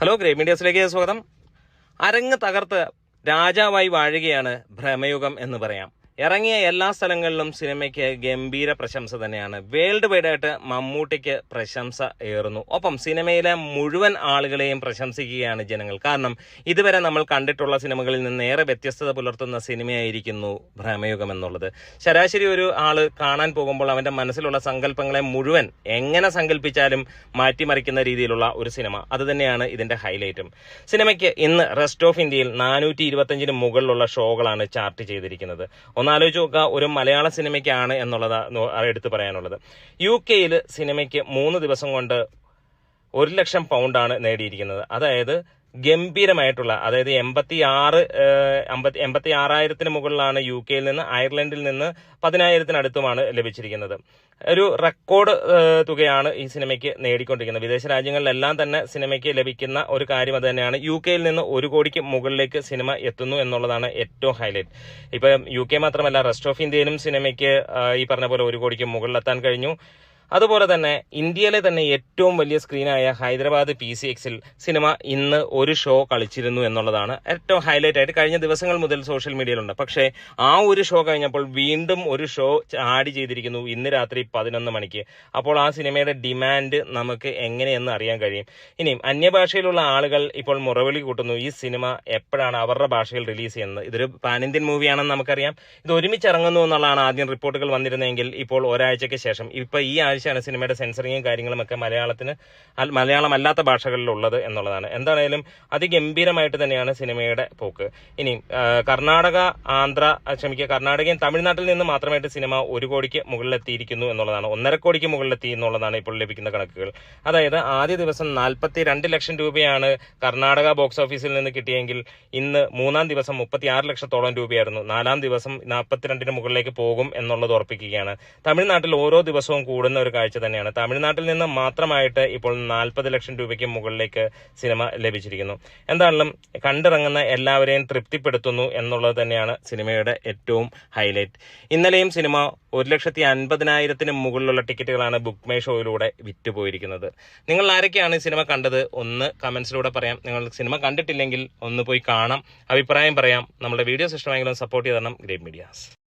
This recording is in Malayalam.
ഹലോ ഗ്രേ മീഡിയസിലേക്ക് സ്വാഗതം. അരങ്ങ് തകർത്ത് രാജാവായി വാഴുകയാണ് ഭ്രമയുഗം എന്ന് പറയാം. ഇറങ്ങിയ എല്ലാ സ്ഥലങ്ങളിലും സിനിമയ്ക്ക് ഗംഭീര പ്രശംസ തന്നെയാണ്. വേൾഡ് വൈഡ് ആയിട്ട് മമ്മൂട്ടിക്ക് പ്രശംസ ഏറുന്നു. ഒപ്പം സിനിമയിലെ മുഴുവൻ ആളുകളെയും പ്രശംസിക്കുകയാണ് ജനങ്ങൾ. കാരണം ഇതുവരെ നമ്മൾ കണ്ടിട്ടുള്ള സിനിമകളിൽ നിന്ന് ഏറെ വ്യത്യസ്തത പുലർത്തുന്ന സിനിമയായിരിക്കുന്നു ഭ്രമയുഗം എന്നുള്ളത്. ശരാശരി ഒരു ആൾ കാണാൻ പോകുമ്പോൾ അവന്റെ മനസ്സിലുള്ള സങ്കല്പങ്ങളെ മുഴുവൻ എങ്ങനെ സങ്കല്പിച്ചാലും മാറ്റിമറിക്കുന്ന രീതിയിലുള്ള ഒരു സിനിമ. അത് തന്നെയാണ് ഇതിന്റെ ഹൈലൈറ്റും. സിനിമയ്ക്ക് ഇന്ന് റെസ്റ്റ് ഓഫ് ഇന്ത്യയിൽ നാനൂറ്റി ഇരുപത്തഞ്ചിന് മുകളിലുള്ള ഷോകളാണ് ചാർട്ട് ചെയ്തിരിക്കുന്നത്. ഒന്നാലോചിച്ച് നോക്കുക ഒരു മലയാള സിനിമയ്ക്കാണ് എന്നുള്ളത് എടുത്തു പറയാനുള്ളത്. യു കെയിൽ സിനിമയ്ക്ക് മൂന്ന് ദിവസം കൊണ്ട് ഒരു ലക്ഷം പൗണ്ടാണ് നേടിയിരിക്കുന്നത്. അതായത് ഗംഭീരമായിട്ടുള്ള അതായത് എൺപത്തി ആറ് അമ്പത്തി എൺപത്തി ആറായിരത്തിന് മുകളിലാണ് യു കെയിൽ നിന്ന് അയർലൻഡിൽ നിന്ന് പതിനായിരത്തിനടുത്തുമാണ് ലഭിച്ചിരിക്കുന്നത്. ഒരു റെക്കോർഡ് തുകയാണ് ഈ സിനിമയ്ക്ക് നേടിക്കൊണ്ടിരിക്കുന്നത്. വിദേശ രാജ്യങ്ങളിലെല്ലാം തന്നെ സിനിമയ്ക്ക് ലഭിക്കുന്ന ഒരു കാര്യം അത് തന്നെയാണ്. യു കെയിൽ നിന്ന് ഒരു കോടിക്ക് മുകളിലേക്ക് സിനിമ എത്തുന്നു എന്നുള്ളതാണ് ഏറ്റവും ഹൈലൈറ്റ്. ഇപ്പം യു കെ മാത്രമല്ല റെസ്റ്റ് ഓഫ് ഇന്ത്യയിലും സിനിമയ്ക്ക് ഈ പറഞ്ഞ പോലെ ഒരു കോടിക്ക് മുകളിലെത്താൻ കഴിഞ്ഞു. അതുപോലെ തന്നെ ഇന്ത്യയിലെ തന്നെ ഏറ്റവും വലിയ സ്ക്രീനായ ഹൈദരാബാദ് പി സി എക്സിൽ സിനിമ ഇന്ന് ഒരു ഷോ കളിച്ചിരുന്നു എന്നുള്ളതാണ് ഏറ്റവും ഹൈലൈറ്റ് ആയിട്ട് കഴിഞ്ഞ ദിവസങ്ങൾ മുതൽ സോഷ്യൽ മീഡിയയിലുണ്ട് പക്ഷേ ആ ഒരു ഷോ കഴിഞ്ഞപ്പോൾ വീണ്ടും ഒരു ഷോ ആഡ് ചെയ്തിരിക്കുന്നു ഇന്ന് രാത്രി പതിനൊന്ന് മണിക്ക്. അപ്പോൾ ആ സിനിമയുടെ ഡിമാൻഡ് നമുക്ക് എങ്ങനെയെന്ന് അറിയാൻ കഴിയും. ഇനിയും അന്യഭാഷയിലുള്ള ആളുകൾ ഇപ്പോൾ മുറവിളി കൂട്ടുന്നു. ഈ സിനിമ എപ്പോഴാണ് അവരുടെ ഭാഷയിൽ റിലീസ് ചെയ്യുന്നത്? ഇതൊരു പാൻ ഇന്ത്യൻ മൂവിയാണെന്ന് നമുക്കറിയാം. ഇത് ഒരുമിച്ച് ഇറങ്ങുന്നു എന്നുള്ളതാണ് ആദ്യം റിപ്പോർട്ടുകൾ വന്നിരുന്നെങ്കിൽ ഇപ്പോൾ ഒരാഴ്ചയ്ക്ക് ശേഷം. ഇപ്പോൾ ഈ ആഴ്ചയാണ് സിനിമയുടെ സെൻസറിങ്ങും കാര്യങ്ങളും ഒക്കെ മലയാളത്തിന് മലയാളം അല്ലാത്ത ഭാഷകളിലുള്ളത് എന്നുള്ളതാണ്. എന്താണേലും അതിഗംഭീരമായിട്ട് തന്നെയാണ് സിനിമയുടെ പോക്ക്. ഇനി കർണാടക ആന്ധ്ര ക്ഷമിക്കുക കർണാടകയും തമിഴ്നാട്ടിൽ നിന്ന് മാത്രമായിട്ട് സിനിമ ഒരു കോടിക്ക് മുകളിലെത്തിയിരിക്കുന്നു എന്നുള്ളതാണ്. ഒന്നര കോടിക്ക് മുകളിലെത്തി എന്നുള്ളതാണ് ഇപ്പോൾ ലഭിക്കുന്ന കണക്കുകൾ. അതായത് ആദ്യ ദിവസം നാൽപ്പത്തി രണ്ട് ലക്ഷം രൂപയാണ് കർണാടക ബോക്സ് ഓഫീസിൽ നിന്ന് കിട്ടിയെങ്കിൽ ഇന്ന് മൂന്നാം ദിവസം മുപ്പത്തി ആറ് ലക്ഷത്തോളം രൂപയായിരുന്നു. നാലാം ദിവസം നാൽപ്പത്തിരണ്ടിന് മുകളിലേക്ക് പോകും എന്നുള്ളത് ഉറപ്പിക്കുകയാണ്. തമിഴ്നാട്ടിൽ ഓരോ ദിവസവും കൂടുന്ന ഒരു കാഴ്ച തന്നെയാണ്. തമിഴ്നാട്ടിൽ നിന്ന് മാത്രമായിട്ട് ഇപ്പോൾ നാൽപ്പത് ലക്ഷം രൂപയ്ക്ക് മുകളിലേക്ക് സിനിമ ലഭിച്ചിരിക്കുന്നു. എന്താണെങ്കിലും കണ്ടിറങ്ങുന്ന എല്ലാവരെയും തൃപ്തിപ്പെടുത്തുന്നു എന്നുള്ളത് തന്നെയാണ് സിനിമയുടെ ഏറ്റവും ഹൈലൈറ്റ്. ഇന്നലെയും സിനിമ ഒരു ലക്ഷത്തി അൻപതിനായിരത്തിന് മുകളിലുള്ള ടിക്കറ്റുകളാണ് ബുക്ക് മൈ ഷോയിലൂടെ വിറ്റുപോയിരിക്കുന്നത്. നിങ്ങൾ ആരൊക്കെയാണ് ഈ സിനിമ കണ്ടത്? ഒന്ന് കമന്റ്സിലൂടെ പറയാം. നിങ്ങൾ സിനിമ കണ്ടിട്ടില്ലെങ്കിൽ ഒന്ന് പോയി കാണാം. അഭിപ്രായം പറയാം. നമ്മുടെ വീഡിയോസ് ഇഷ്ടമായെങ്കിലും സപ്പോർട്ട് ചെയ്ത് തരണം ഗ്രേറ്റ് മീഡിയാസ്.